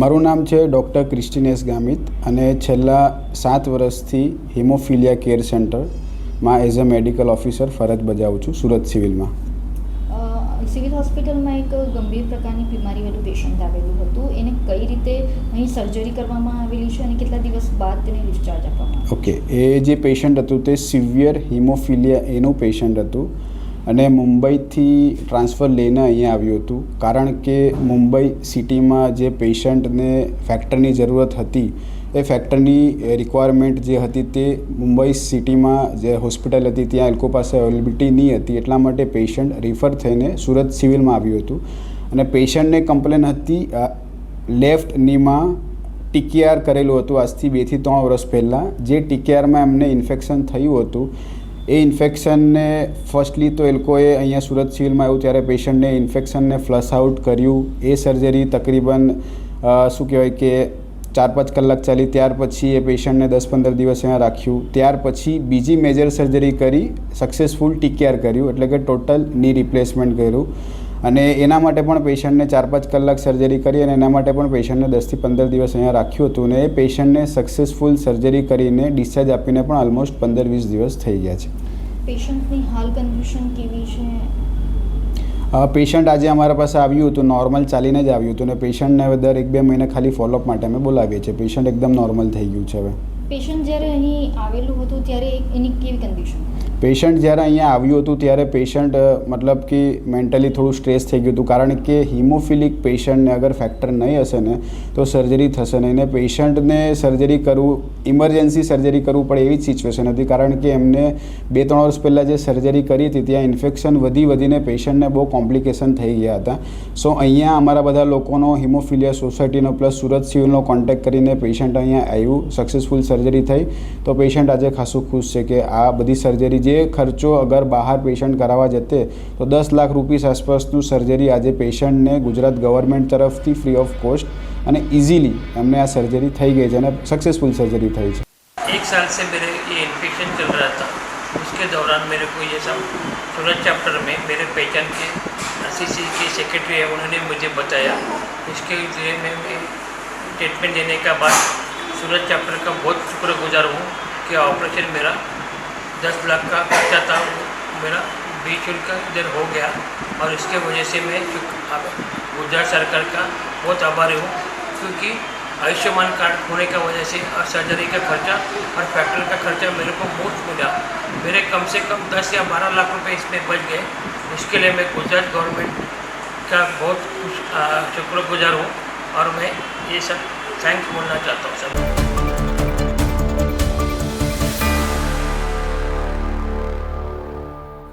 મારું નામ છે ડૉક્ટર ક્રિસ્ટિનેસ ગામિત અને છેલ્લા સાત વર્ષથી હિમોફિલિયા કેર સેન્ટરમાં એઝ અ મેડિકલ ઓફિસર ફરજ બજાવું છું સુરત સિવિલમાં. સિવિલ હોસ્પિટલમાં એક ગંભીર પ્રકારની બીમારીવાળું પેશન્ટ આવેલું હતું. એને કઈ રીતે અહીં સર્જરી કરવામાં આવેલી છે અને કેટલા દિવસ બાદ તેને ડિસ્ચાર્જ આપવામાં ઓકે એ જે પેશન્ટ હતું તે સિવિયર હિમોફિલિયા એનું પેશન્ટ હતું. અને મુંબઈથી ટ્રાન્સફર લઈને અહીંયા આવ્યું હતું. કારણ કે મુંબઈ સિટીમાં જે પેશન્ટને ફેક્ટરની જરૂરત હતી, એ ફેક્ટરની રિક્વાયરમેન્ટ જે હતી તે મુંબઈ સિટીમાં જે હોસ્પિટલ હતી ત્યાં એ લોકો પાસે અવેલેબિલિટી નહીં હતી. એટલા માટે પેશન્ટ રિફર થઈને સુરત સિવિલમાં આવ્યું હતું. અને પેશન્ટને કમ્પ્લેન હતી લેફ્ટ નીમાં ટીકેઆર કરેલું હતું આજથી બેથી ત્રણ વર્ષ પહેલાં. જે ટીકેઆરમાં એમને ઇન્ફેક્શન થયું હતું એ ઇન્ફેક્શનને ફર્સ્ટલી તો એ લોકોએ અહીંયા સુરત સિવિલમાં આવ્યું ત્યારે પેશન્ટને ઇન્ફેક્શનને ફ્લશ આઉટ કર્યું. એ સર્જરી તકરીબન શું કહેવાય કે ચાર પાંચ કલાક ચાલી ત્યાર પછી એ પેશન્ટને દસ પંદર દિવસ અહીંયા રાખ્યું. ત્યાર પછી બીજી મેજર સર્જરી કરી સક્સેસફુલ ટીકેઆર કર્યું, એટલે કે ટોટલની રિપ્લેસમેન્ટ કર્યું. અને એના માટે પણ પેશન્ટને ચાર પાંચ કલાક સર્જરી કરી અને એના માટે પણ પેશન્ટને દસથી પંદર દિવસ અહીંયા રાખ્યું હતું અને એ પેશન્ટને સક્સેસફુલ સર્જરી કરીને ડિસ્ચાર્જ આપીને પણ ઓલમોસ્ટ પંદર વીસ દિવસ થઈ ગયા છે. પેશન્ટની હાલ કન્ડિશન કેવી છે? પેશન્ટ આજે અમારા પાસે આવ્યું હતું નોર્મલ ચાલીને જ આવ્યું હતું અને પેશન્ટને હવે દર એક બે મહિને ખાલી ફોલોઅપ માટે અમે બોલાવીએ છીએ. પેશન્ટ એકદમ નોર્મલ થઈ ગયું છે હવે. પેશન્ટ જ્યારે અહીં આવેલું હતું ત્યારે એની કેવી કન્ડિશન પેશન્ટ જ્યારે અહીંયા આવ્યું હતું ત્યારે પેશન્ટ મતલબ કે મેન્ટલી થોડું સ્ટ્રેસ થઈ ગયું હતું. કારણ કે હિમોફિલિક પેશન્ટને અગર ફેક્ટર નહીં હશે ને, તો સર્જરી થશે નહીં. ને પેશન્ટને સર્જરી કરવું, ઇમરજન્સી સર્જરી કરવું પડે એવી જ સિચ્યુએશન હતી. કારણ કે એમને બે ત્રણ વર્ષ પહેલાં જે સર્જરી કરી હતી, ત્યાં ઇન્ફેક્શન વધી વધીને પેશન્ટને બહુ કોમ્પ્લિકેશન થઈ ગયા હતા. સો, અહીંયા અમારા બધા લોકોનો હિમોફિલિયા સોસાયટીનો પ્લસ સુરત સિવિલનો કોન્ટેક્ટ કરીને પેશન્ટ અહીંયા આવ્યું. સક્સેસફુલ સર્જરી થઈ. તો પેશન્ટ આજે ખાસું ખુશ છે કે આ બધી સર્જરી જે ખર્ચો અગર બહાર પેશન્ટ કરાવવા જતે તો દસ લાખ રૂપીસ આસપાસનું સર્જરી આજે પેશન્ટને ગુજરાત ગવર્મેન્ટ તરફથી ફ્રી ઓફ કોસ્ટ અને ઇઝીલી એમને આ સર્જરી થઈ ગઈ છે અને સક્સેસફુલ સર્જરી થઈ છે एक साल से मेरे ये इन्फेक्शन चल रहा था उसके दौरान मेरे को ये सब सूरत चैप्टर में मेरे पहचान के सी के सेक्रेटरी है उन्होंने मुझे बताया इसके लिए मैं मैं ट्रीटमेंट देने का बाद सूरत चैप्टर का बहुत शुक्रगुजार हूँ कि ऑपरेशन मेरा दस लाख का खर्चा था, मेरा बेशुल्क इधर हो गया और इसके वजह से मैं गुजरात सरकार का बहुत आभारी हूँ, क्योंकि आयुष्मान कार्ड होने की वजह से और सर्जरी का खर्चा और फैक्ट्री का खर्चा मेरे को मुफ़्त मिला। मेरे कम से कम दस या बारह लाख रुपए इसमें बच गए। इसके लिए मैं गुजरात गवर्नमेंट का बहुत शुक्रगुजार हूँ और मैं ये सब थैंक्स बोलना चाहता हूँ सब